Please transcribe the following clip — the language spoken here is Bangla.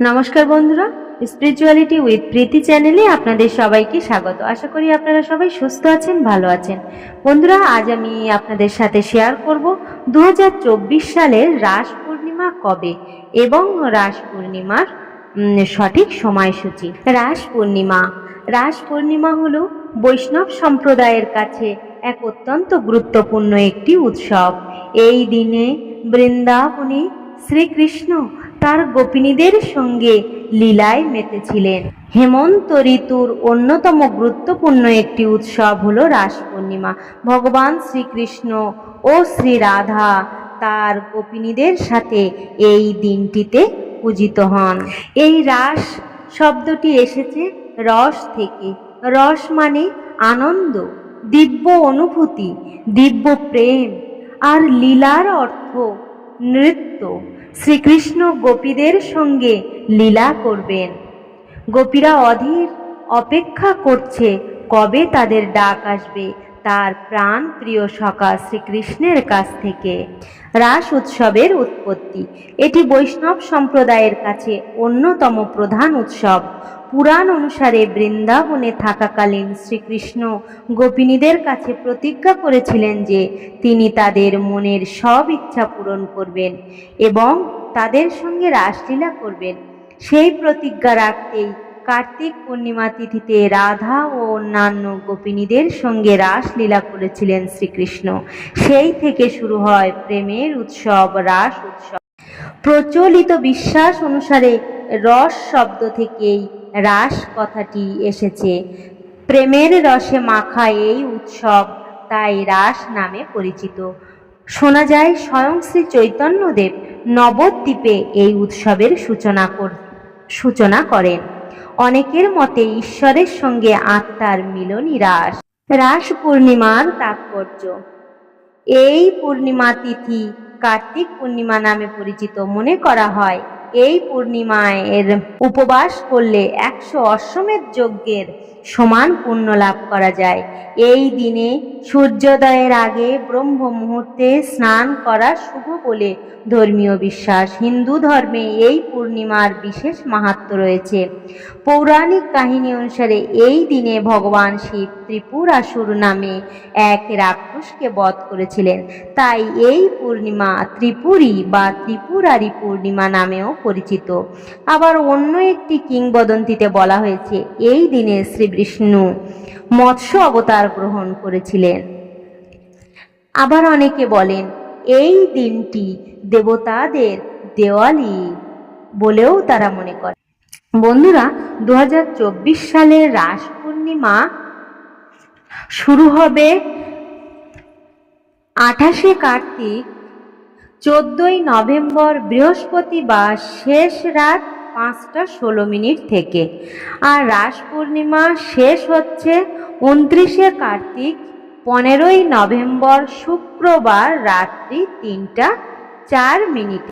নমস্কার বন্ধুরা স্পিরিচুয়ালিটি উইথ প্রীতি চ্যানেলে আপনাদের সবাইকে স্বাগত। আশা করি আপনারা সবাই সুস্থ আছেন, ভালো আছেন। বন্ধুরা, আজ আমি আপনাদের সাথে শেয়ার করব দু সালের রাস পূর্ণিমা কবে এবং রাস পূর্ণিমার সঠিক সময়সূচি। রাস পূর্ণিমা রাস পূর্ণিমা হল বৈষ্ণব সম্প্রদায়ের কাছে এক অত্যন্ত গুরুত্বপূর্ণ একটি উৎসব। এই দিনে বৃন্দাবনে শ্রীকৃষ্ণ তার গোপিনীদের সঙ্গে লীলায় মেতেছিলেন। হেমন্ত ঋতুর অন্যতম গুরুত্বপূর্ণ একটি উৎসব হল রাস পূর্ণিমা। ভগবান শ্রীকৃষ্ণ ও শ্রী রাধা তার গোপিনীদের সাথে এই দিনটিতে পূজিত হন। এই রাস শব্দটি এসেছে রস থেকে। রস মানে আনন্দ, দিব্য অনুভূতি, দিব্য প্রেম, আর লীলার অর্থ নৃত্য। শ্রীকৃষ্ণ গোপীদের সঙ্গে লীলা করবেন। গোপীরা অধীর অপেক্ষা করছে কবে তাদের ডাক আসবে। তার প্রাণ প্রিয় সখা শ্রীকৃষ্ণের কাছ থেকে। রাস উৎসবের উৎপত্তি। এটি বৈষ্ণব সম্প্রদায়ের কাছে অন্যতম প্রধান উৎসব। পুরাণ অনুসারে বৃন্দাবনে থাকাকালীন শ্রীকৃষ্ণ গোপিনীদের কাছে প্রতিজ্ঞা করেছিলেন যে তিনি তাদের মনের সব ইচ্ছা পূরণ করবেন এবং তাদের সঙ্গে রাসলীলা করবেন। সেই প্রতিজ্ঞা রাখতেই কার্তিক পূর্ণিমা তিথিতে রাধা ও অন্যান্য গোপিনীদের সঙ্গে রাসলীলা করেছিলেন শ্রীকৃষ্ণ। সেই থেকে শুরু হয় প্রেমের উৎসব, রাস উৎসব। প্রচলিত বিশ্বাস অনুসারে রস শব্দ থেকেই রাস কথাটি এসেছে। প্রেমের রসে মাখা এই উৎসব তাই রাস নামে পরিচিত। শোনা যায় স্বয়ং শ্রী চৈতন্যদেব নবদ্বীপে এই উৎসবের সূচনা সূচনা করেন। অনেকের মতে ঈশ্বরের সঙ্গে আত্মার মিলনই রাস রাস পূর্ণিমার তাৎপর্য। এই পূর্ণিমা তিথি কার্তিক পূর্ণিমা নামে পরিচিত মনে করা হয়। এই পূর্ণিমায়ের উপবাস করলে একশো অশ্বমেধ যজ্ঞের সমান পুণ্য লাভ করা যায়। এই দিনে সূর্যোদয়ের আগে ব্রহ্ম মুহূর্তে স্নান করা শুভ বলে ধর্মীয় বিশ্বাস। হিন্দু ধর্মে এই পূর্ণিমার বিশেষ মাহাত্ম রয়েছে। পৌরাণিক কাহিনী অনুসারে এই দিনে ভগবান শিব ত্রিপুরাসুর নামে এক রাক্ষসকে বধ করেছিলেন। তাই এই পূর্ণিমা ত্রিপুরী বা ত্রিপুরারি পূর্ণিমা নামেও পরিচিত। আবার অন্য একটি কিংবদন্তিতে বলা হয়েছে, এই দিনে শ্রী বিষ্ণু মৎস্য অবতার গ্রহণ করেছিলেন। আবার অনেকে বলেন, এই দিনটি দেবতাদের দেওয়ালি বলেও তারা মনে করে বন্ধুরা দু হাজার চব্বিশ সালের রাস পূর্ণিমা শুরু হবে আঠাশে কার্তিক চোদ্দই নভেম্বর বৃহস্পতিবার শেষ রাত পাঁচটা ষোলো মিনিট থেকে। আর রাস পূর্ণিমা শেষ হচ্ছে উনত্রিশে কার্তিক, পনেরোই নভেম্বর শুক্রবার রাত্রি তিনটা চার মিনিট।